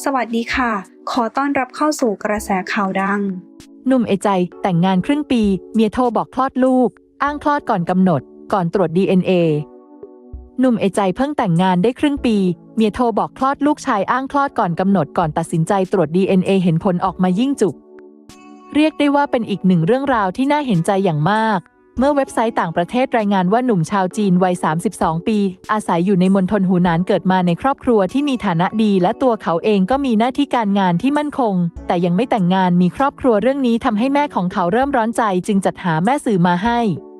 สวัสดีค่ะ ขอต้อนรับเข้าสู่กระแสข่าวดัง หนุ่มเอใจแต่งงานครึ่งปี เมียโทรบอกคลอดลูก อ้างคลอดก่อนกำหนด ก่อนตรวจ DNA หนุ่มเอใจเพิ่งแต่งงานได้ครึ่งปี เมียโทรบอกคลอดลูกชายอ้างคลอดก่อนกำหนดก่อนตัดสินใจตรวจ DNA เห็นผลออกมายิ่งจุก เรียกได้ว่าเป็นอีกหนึ่งเรื่องราวที่น่าเห็นใจอย่างมาก เมื่อเว็บไซต์ต่างประเทศรายงานว่าหนุ่มชาวจีนวัย 32 ปี อาศัยอยู่ในมณฑลหูหนานเกิดมาในครอบครัวที่มีฐานะดีและตัวเขาเองก็มีหน้าที่การงานที่มั่นคง แต่ยังไม่แต่งงานมีครอบครัวเรื่องนี้ทำให้แม่ของเขาเริ่มร้อนใจจึงจัดหาแม่สื่อมาให้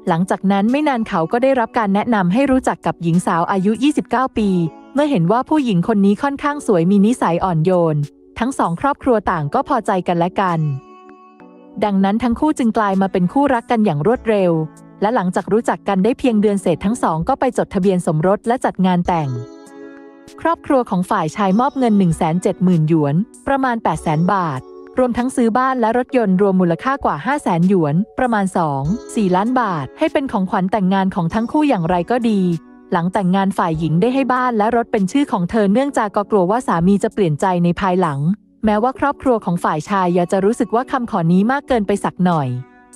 หลังจากนั้นไม่นานเขาก็ได้รับการแนะนำให้รู้จักกับหญิงสาวอายุ 29 ปี เมื่อเห็นว่าผู้หญิงคนนี้ค่อนข้างสวยมีนิสัยอ่อนโยน ทั้งสองครอบครัวต่างก็พอใจกันและกัน ดังนั้นทั้งคู่จึงกลายมาเป็นคู่รักกันอย่างรวดเร็ว และหลังจากรู้จักกันได้เพียงเดือนเศษทั้งสองก็ไปจดทะเบียนสมรสและจัดงานแต่ง ครอบครัวของฝ่ายชายมอบเงิน 170,000 หยวน ประมาณ 800,000 บาท รวมทั้งซื้อบ้านและรถยนต์รวมมูลค่ากว่า 500,000 หยวน ประมาณ 2 4 ล้านบาท ให้เป็นของขวัญแต่งงานของทั้งคู่อย่างไรก็ดี หลังแต่งงานฝ่ายหญิงได้ให้บ้านและรถเป็นชื่อของเธอเนื่องจากก็กลัวว่าสามีจะเปลี่ยนใจในภายหลัง แม้ว่าครอบครัวของฝ่ายชายอยากจะรู้สึกว่าคำขอนี้มากเกินไปสักหน่อย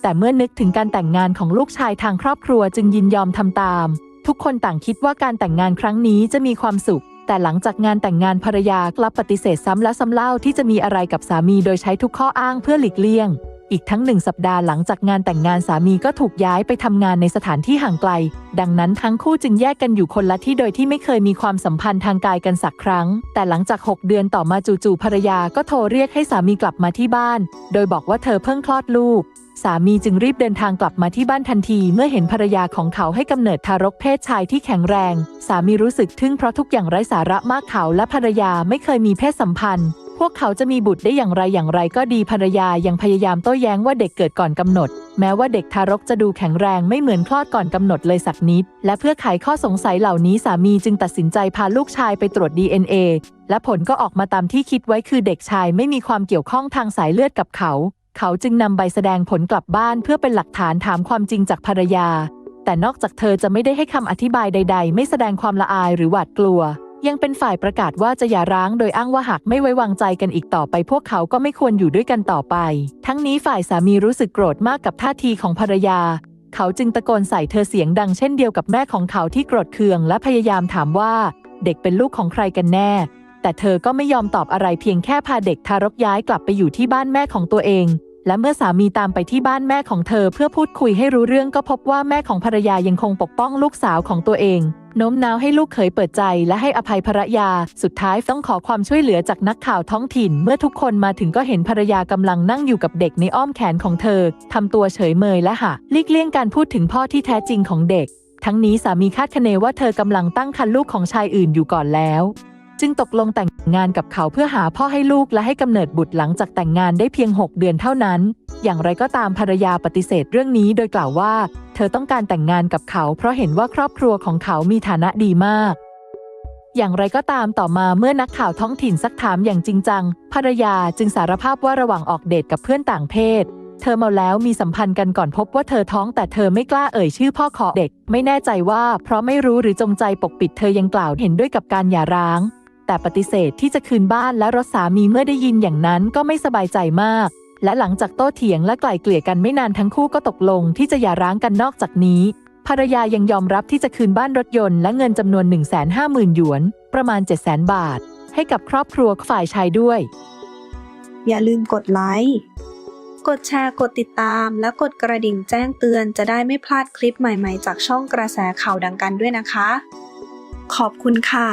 แต่เมื่อนึกถึงการแต่งงานของลูกชายทางครอบครัวจึงยินยอมทำตาม ทุกคนต่างคิดว่าการแต่งงานครั้งนี้จะมีความสุข แต่หลังจากงานแต่งงานภรรยากลับปฏิเสธซ้ำและซ้ำเล่าที่จะมีอะไรกับสามีโดยใช้ทุกข้ออ้างเพื่อหลีกเลี่ยง อีกทั้งหนึ่งสัปดาห์หลังจากงานแต่งงานสามีก็ถูกย้ายไปทำงานในสถานที่ห่างไกล ดังนั้นทั้งคู่จึงแยกกันอยู่คนละที่โดยที่ไม่เคยมีความสัมพันธ์ทางกายกันสักครั้ง แต่หลังจาก 6 เดือนต่อมาจู่ๆภรรยาก็โทรเรียกให้สามีกลับมาที่บ้าน โดยบอกว่าเธอเพิ่งคลอดลูก สามีจึงรีบเดินทางกลับมาที่บ้านทันที เมื่อเห็นภรรยาของเขาให้กำเนิดทารกเพศชายที่แข็งแรง สามีรู้สึกทึ่งเพราะทุกอย่างไร้สาระมากเขาและภรรยาไม่เคยมีเพศสัมพันธ์ พวกเขาจะมีบุตรได้อย่างไรอย่างไรก็ดีภรรยายังพยายามโต้แย้งว่าเด็กเกิดก่อนกำหนด แม้ว่าเด็กทารกจะดูแข็งแรงไม่เหมือนคลอดก่อนกำหนดเลยสักนิด และเพื่อไขข้อสงสัยเหล่านี้สามีจึงตัดสินใจพาลูกชายไปตรวจ DNA และผลก็ออกมาตามที่คิดไว้คือเด็กชายไม่มีความเกี่ยวข้องทางสายเลือดกับเขา เขาจึงนำใบแสดงผลกลับบ้านเพื่อเป็นหลักฐานถามความจริงจากภรรยา แต่นอกจากเธอจะไม่ได้ให้คำอธิบายใด ๆ ไม่แสดงความละอายหรือหวาดกลัว ยังเป็นฝ่ายประกาศว่าจะหย่าร้างโดยอ้างว่าหากไม่ไว้วางใจกันอีกต่อไป พวกเขาก็ไม่ควรอยู่ด้วยกันต่อไป ทั้งนี้ฝ่ายสามีรู้สึกโกรธมากกับท่าทีของภรรยา เขาจึงตะโกนใส่เธอเสียงดังเช่นเดียวกับแม่ของเขาที่โกรธเคืองและพยายามถามว่า เด็กเป็นลูกของใครกันแน่ แต่เธอก็ไม่ยอมตอบอะไรเพียงแค่พาเด็กทารกย้ายกลับไปอยู่ที่บ้านแม่ของตัวเอง และเมื่อสามีตามไปที่บ้านแม่ของเธอเพื่อพูดคุยให้รู้เรื่องก็พบว่าแม่ของภรรยายังคงปกป้องลูกสาวของตัวเองโน้มน้าวให้ลูกเขยเปิดใจและให้อภัยภรรยา สุดท้ายต้องขอความช่วยเหลือจากนักข่าวท้องถิ่น เมื่อทุกคนมาถึงก็เห็นภรรยากำลังนั่งอยู่กับเด็กในอ้อมแขนของเธอทำตัวเฉยเมยและหะลีกเลี่ยงการพูดถึงพ่อที่แท้จริงของเด็ก ทั้งนี้สามีคาดคะเนว่าเธอกำลังตั้งครรภ์ลูกของชายอื่นอยู่ก่อนแล้ว จึงตกลงแต่งงานกับเขาเพื่อหาพ่อให้ลูกและให้กำเนิดบุตรหลังจากแต่งงานได้เพียง 6 เดือนเท่านั้น อย่างไรก็ตามภรรยาปฏิเสธเรื่องนี้โดยกล่าวว่า เธอต้องการแต่งงานกับเขา เพราะเห็นว่าครอบครัวของเขามีฐานะดีมากอย่างไรก็ตามต่อมาเมื่อนักข่าวท้องถิ่นซักถามอย่างจริงจัง ภรรยาจึงสารภาพว่าระหว่างออกเดทกับเพื่อนต่างเพศ เธอเมาแล้วมีสัมพันธ์กันก่อนพบว่าเธอท้องแต่เธอไม่กล้าเอ่ยชื่อพ่อขอเด็ก ไม่แน่ใจว่าเพราะไม่รู้หรือจงใจปกปิดเธอยังกล่าวเห็นด้วยกับการหย่าร้าง แต่ปฏิเสธที่จะคืนบ้านและรถสามีเมื่อได้ยินอย่างนั้นก็ไม่สบายใจมาก และหลังจากโต้เถียงและไกล่เกลี่ยกันไม่นานทั้งคู่ก็ตกลงที่จะหย่าร้างกันนอกจากนี้ ภรรยายังยอมรับที่จะคืนบ้านรถยนต์และเงินจำนวน 150,000หยวน ประมาณ 700,000บาท ให้กับครอบครัวฝ่ายชายด้วย อย่าลืมกดไลค์กดแชร์ กดติดตาม และกดกระดิ่งแจ้งเตือนจะได้ไม่พลาดคลิปใหม่ๆ จากช่องกระแสข่าวดังกันด้วยนะคะ ขอบคุณค่ะ